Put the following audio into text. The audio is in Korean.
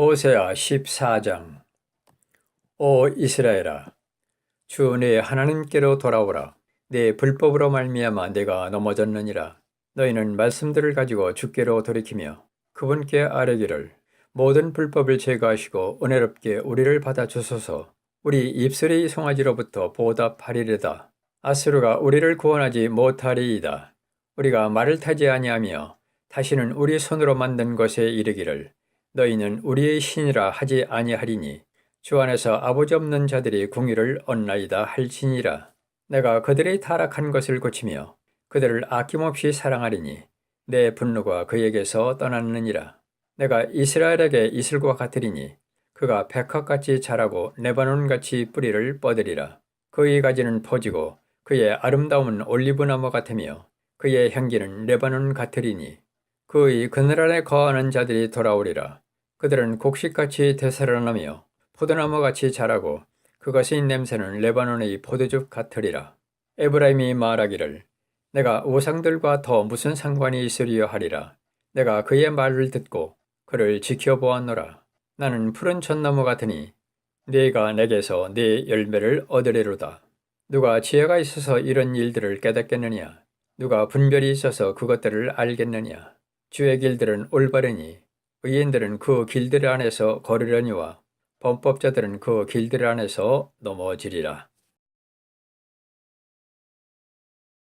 호세아 14장. 오 이스라엘아 주 내 하나님께로 돌아오라. 내 불법으로 말미암아 내가 넘어졌느니라. 너희는 말씀들을 가지고 주께로 돌이키며 그분께 아뢰기를 모든 불법을 제거하시고 은혜롭게 우리를 받아 주소서. 우리 입술의 송아지로부터 보답하리르다. 아스루가 우리를 구원하지 못하리이다. 우리가 말을 타지 아니하며 다시는 우리 손으로 만든 것에 이르기를 너희는 우리의 신이라 하지 아니하리니 주 안에서 아버지 없는 자들이 궁유를 얻나이다 할지니라. 내가 그들의 타락한 것을 고치며 그들을 아낌없이 사랑하리니 내 분노가 그에게서 떠났느니라. 내가 이스라엘에게 이슬과 같으리니 그가 백합같이 자라고 레바논같이 뿌리를 뻗으리라. 그의 가지는 퍼지고 그의 아름다움은 올리브나무 같으며 그의 향기는 레바논 같으리니 그의 그늘 아래 거하는 자들이 돌아오리라. 그들은 곡식같이 되살아나며 포도나무같이 자라고 그것의 냄새는 레바논의 포도즙 같으리라. 에브라임이 말하기를 내가 우상들과 더 무슨 상관이 있으리요 하리라. 내가 그의 말을 듣고 그를 지켜보았노라. 나는 푸른 전나무 같으니 네가 내게서 네 열매를 얻으리로다. 누가 지혜가 있어서 이런 일들을 깨닫겠느냐? 누가 분별이 있어서 그것들을 알겠느냐? 주의 길들은 올바르니 의인들은 그 길들 안에서 걸으려니와 범법자들은 그 길들 안에서 넘어지리라.